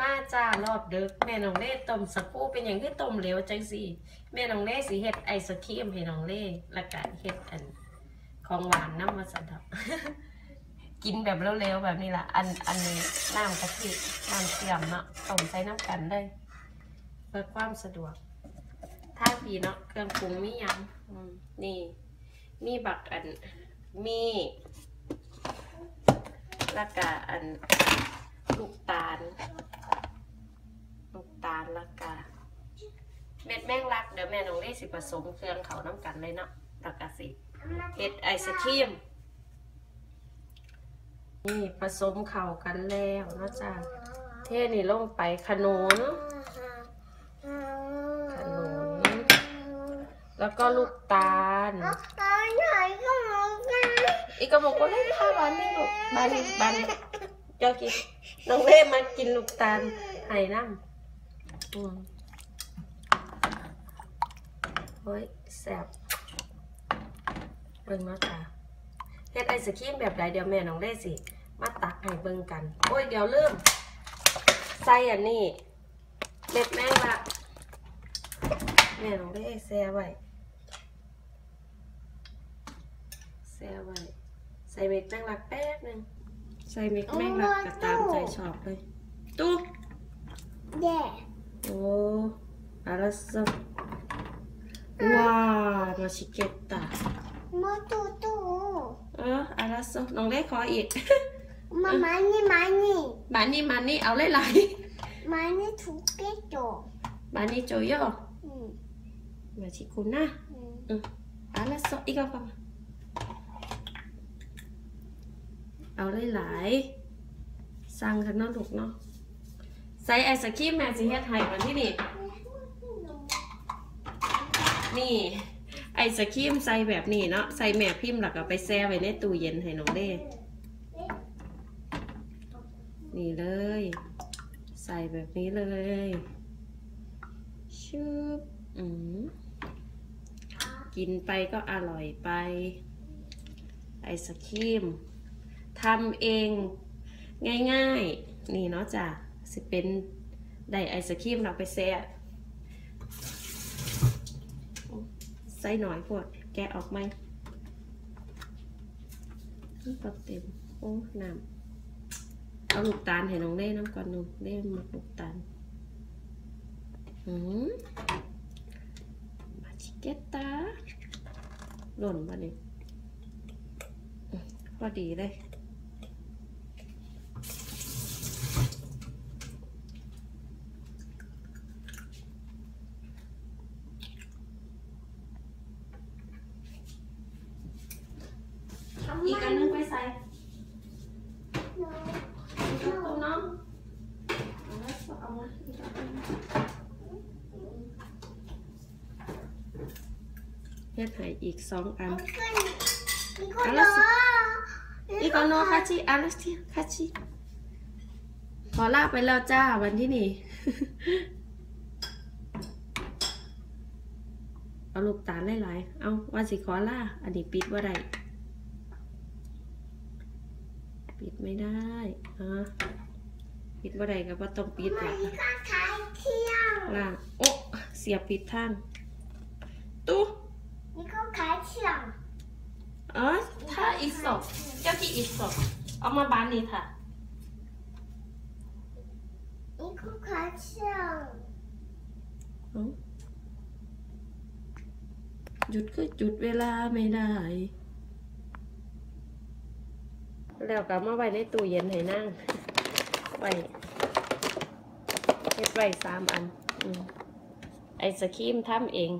มาจ้ารอบเดึกแม่น้องเล่ต้มสักปูเป็นอย่างที่ต้มเหลวจังสิแม่น้องเล่สิเฮ็ดไอศครีมให้น้องเล่และก็เฮ็ดอัน ของหวานน้ำมาสันทับ กินแบบเร็วๆแบบนี้ล่ะ อันอันนี้น้ำกะทิน้ำเชื่อมเนาะต้มใส่น้ำกันได้เพื่อความสะดวก ถ้าพีเนาะเครื่องปรุงมียังนี่ มีบักอันมีแล้วก็อัน ลูกตาล ลูกตาลแล้วก็เม็ดแมงลักเดี๋ยวแม่น้องเล่สิผสมเครื่องเขาน้ำกันเลยเนาะแล้วก็สิเฮ็ดไอศครีมนี่ผสมเข้ากันแล้วเนาะจ้าเทนี่ลงไปขนุนขนุนแล้วก็ลูกตาลอีกกระบอกก็เล่นข้าวบ้านนี่ลูกบ้านบ้าน เจ้ากินน้องเล่มากินลูกตาลไห้น้ำอืมเฮ้ยแซ่บเบิ่งเนาะจ้าเฮ็ดไอศครีมแบบใดเดี๋ยวแม่น้องเล่สิ มาตักให้เบิ่งกัน โอ้ยเดี๋ยวลืมใส่อันนี้เม็ดแมงละแม่น้องเล่แซ่ไว้แซ่ไว้ใส่เม็ดแมงลักแป๊บหนึง ใส่เม็ดแมงลักก็ตามใจชอบเลย ตู้โอ้อะไรสักว้าวมาชิเกตตาเอออะไรสักน้องได้ขออีกบานนี้บานนี้เอาเลยไหลายๆบานนี้โจโย่มาชิคุณนะอะไรสักอีก เอาเลยหลายๆสั่งกันเนาะลูกเนาะใส่ไอศครีมแม่สิเฮ็ดให้วันที่นี่นี่ไอศครีมใส่แบบนี้เนาะใส่แม่พิมพ์แล้วก็ไปแช่ไว้ในตู้เย็นให้น้องเด้นี่เลย ใส่แบบนี้เลยชุบอืมกินไปก็อร่อยไป ไอศครีม ทำเองง่ายๆ นี่เนาะจ้ะสิเป็นได้ไอศครีมเราไปแช่ใส่หน่อยพวดแกะออกไหมปักเต็ม โอ้น้ำเอาลูกตาลให้น้องเล่น้ำก่อนน้องเล่มาลูกตาลหืมมาชิเกตตาหล่นมาเนี่ยพอดีเลย อีกอันนึงไปใส่ตู้น้องเอาแล้วเอามาอีกอันนึงเฮ็ดให้อีกสองอันอีกอันโนคาชิอารัสติคาชิขอลาไปแล้วจ้าวันที่นี่เอาลูกตาลหลายๆ เอาว่าสิขอลาอันนี้ปิดว่าไร ปิดไม่ได้อะปิดว่าไรก็ว่าต้องปิดละล่างโอ้เสียบปิดทางตู้อ๋อถ้าอีกสองเจ้าที่อีกสองเอามาบานนี้ค่ะเอาหยุดก็หยุดเวลาไม่ได้ แล้วก็มาไว้ในตู้เย็นให้นั่งไว้เฮ็ดไว้สามอันอไอศครีมทำเอง